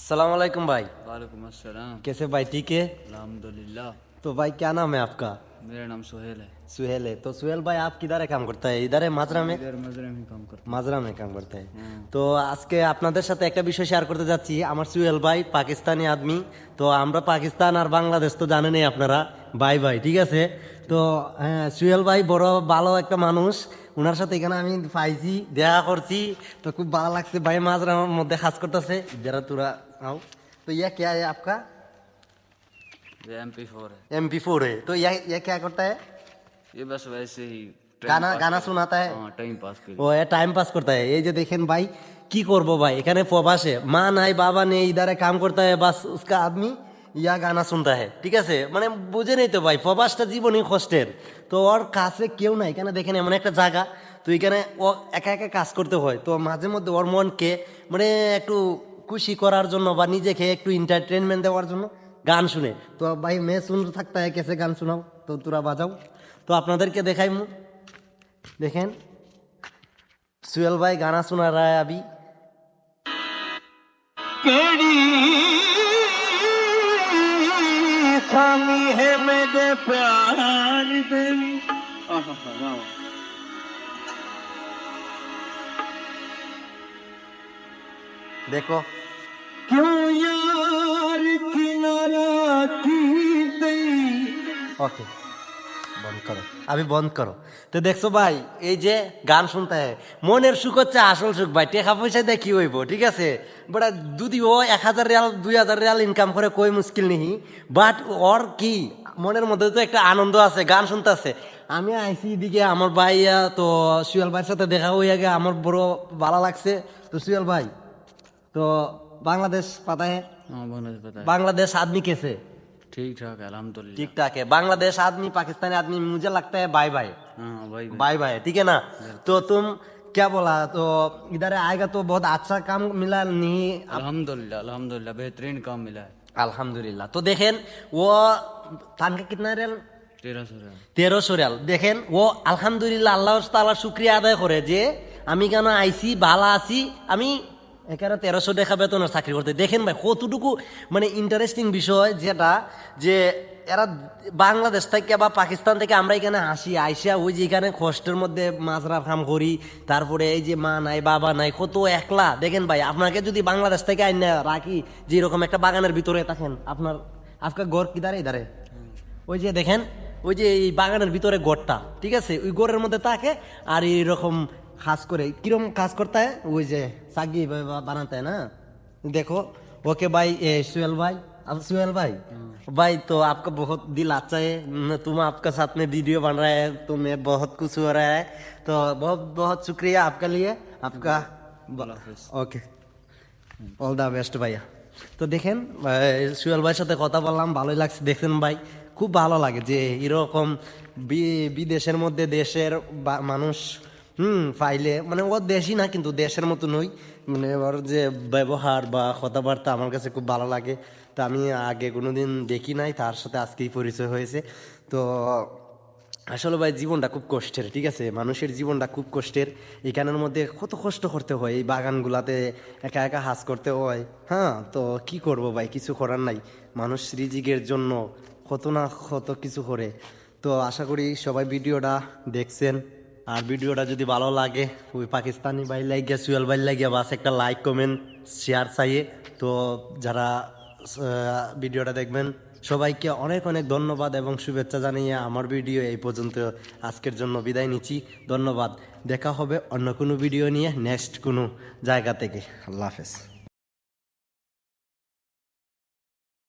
सलाम वालेकुम भाई वालेकुम अस्सलाम कैसे भाई ठीक है अल्हम्दुलिल्लाह तो भाई क्या नाम है आपका मेरा नाम सोहेल है सुहेल है तो सुहेल भाई आप किधर काम करता है इधर है माजरा में इधर मजरे में काम करता মাজরা মে কাম করতে হয় তো আজকে আপনাদের সাথে একটা বিষয় শেয়ার করতে যাচ্ছি আমার সুহেল ভাই পাকিস্তানি আদমি তো আমরা পাকিস্তান আর বাংলাদেশ তো জানেনই আপনারা ভাই ভাই ঠিক আছে তো হ্যাঁ সুহেল ভাই বড় ভালো একটা মানুষ ওনার সাথে এখানে আমি পাইছি দেখা করছি তো খুব ভালো লাগছে ভাই মাজরার মধ্যে কাজ করতেছে যারা তোরা আও তো ইয়া क्या है आपका ये एम पी फोर है एम पी फोर है तो यह यह क्या करता है ये बस वैसे ही time गाना pass गाना कर- सुनाता है हाँ टाइम पास के ও টাইম পাস করতে হয় এই যে দেখেন ভাই কি করব ভাই এখানে প্রবাসে মা নাই বাবা নেই ইধারে কাম করতে হয় বাস উসকা আদমি ইয়া গানা শুনতে হয় ঠিক আছে মানে বুঝে নেই তো ভাই প্রবাসটা জীবনই কষ্টের তো ওর কাছে কেউ নাই এখানে দেখেন এমন একটা জায়গা তো এখানে ও একা একা কাজ করতে হয় তো মাঝে মধ্যে ওর মনকে মানে একটু খুশি করার জন্য বা নিজেকে একটু এন্টারটেনমেন্ট দেওয়ার জন্য গান শুনে। তো ভাই মেয়ে শুন থাকতে কেসে গান শোনাও তো তোরা বাজাও। তো আপনাদেরকে দেখাই মু। দেখেন সুয়েল ভাই গানা শোনা রায় আবি। দেখো क्यों यार किनारा की ओके বন্ধ করো আমি বন্ধ করো তো দেখছো ভাই এই যে গান শুনতে হয় মনের সুখ হচ্ছে আসল সুখ ভাই টাকা পয়সা দিয়ে কি হইব ঠিক আছে বাট যদি ও এক হাজার রিয়াল দুই হাজার রিয়াল ইনকাম করে কই মুশকিল নেই বাট ওর কি মনের মধ্যে তো একটা আনন্দ আছে গান শুনতে আছে আমি আইসি দিকে আমার ভাই আহ, তো সুয়াল ভাইয়ের সাথে দেখা হয়ে গে আমার বড় ভালো লাগছে তো সুয়াল ভাই তো বাংলাদেশ পাতা है हाँ बांग्लादेश पता है बांग्लादेश आदमी कैसे ठीक ठाक है अल्हम्दुलिल्लाह ठीक ठाक है बांग्लादेश आदमी पाकिस्तानी आदमी मुझे लगता है बाय बाय हाँ भाई भाई। बाय बाय ठीक है ना तो तुम क्या बोला तो इधर आएगा तो बहुत अच्छा काम मिला नहीं अल्हम्दुलिल्लाह अल्हम्दुलिल्लाह बेहतरीन काम मिला है अल्हम्दुलिल्लाह तो देखें वो तनखा कितना रियल तेरह सौ रियाल তেরোশো রিয়াল দেখেন ও আলহামদুলিল্লাহ আল্লাহ তাল্লাহ শুক্রিয়া আদায় করে যে আমি কেন আইসি ভালো আছি আমি এখানে তেরোশো টাকা বেতনের চাকরি করতে। দেখেন ভাই, কতটুকু মানে ইন্টারেস্টিং বিষয় যেটা যে এরা বাংলাদেশ থেকে বা পাকিস্তান থেকে আমরা এখানে আসি, আইসা ওই যে এখানে কষ্টের মধ্যে মাছরার কাম করি, তারপরে এই যে মা নাই, বাবা নাই, কত একলা। দেখেন ভাই, আপনাকে যদি বাংলাদেশ থেকে আইনা রাখি যে এরকম একটা বাগানের ভিতরে থাকেন, আপনার আপনার গড় কিদারে ইদারে ওই যে দেখেন, ওই যে এই বাগানের ভিতরে গড়টা ঠিক আছে? ওই গড়ের মধ্যে থাকে, আর এইরকম কাজ করে কিরম কাজ করতে হয় ওই যে সাগি বানাতে হয় না देखो ओके भाई ए, सुहेल भाई अब सुहेल भाई भाई तो आपका बहुत दिल अच्छा है न, तुम आपका साथ में वीडियो बन रहा है तो मैं बहुत खुश हो रहा है तो बहुत बहुत शुक्रिया आपका लिए आपका ओके অল দ্য বেস্ট ভাইয়া তো দেখেন আহ, সুয়েল ভাইয়ের সাথে কথা বললাম ভালোই লাগছে দেখেন ভাই খুব ভালো লাগে যে এরকম বি- বিদেশের মধ্যে দেশের বা- মানুষ হুম পাইলে মানে ও দেশই না, কিন্তু দেশের মতো নই। মানে ওর যে ব্যবহার বা কথাবার্তা আমার কাছে খুব ভালো লাগে। তো আমি আগে কোনো দিন দেখি নাই, তার সাথে আজকেই পরিচয় হয়েছে। তো আসলে ভাই, জীবনটা খুব কষ্টের, ঠিক আছে? মানুষের জীবনটা খুব কষ্টের। এখানের মধ্যে কত কষ্ট করতে হয়, এই বাগানগুলাতে একা একা হাস করতে হয়। হ্যাঁ তো কি করব ভাই, কিছু করার নাই। মানুষ রিজিকের জন্য কত না কত কিছু করে। তো আশা করি সবাই ভিডিওটা দেখছেন। আর ভিডিওটা যদি ভালো লাগে, ওই পাকিস্তানি ভাই লাগিয়া সুয়েল ভাই লাগিয়া বাস একটা লাইক কমেন্ট শেয়ার চাইয়ে। তো যারা ভিডিওটা দেখবেন, সবাইকে অনেক অনেক ধন্যবাদ এবং শুভেচ্ছা জানিয়ে আমার ভিডিও এই পর্যন্ত আজকের জন্য বিদায় নিচ্ছি। ধন্যবাদ। দেখা হবে অন্য কোনো ভিডিও নিয়ে নেক্সট কোনো জায়গা থেকে। আল্লাহ হাফেজ।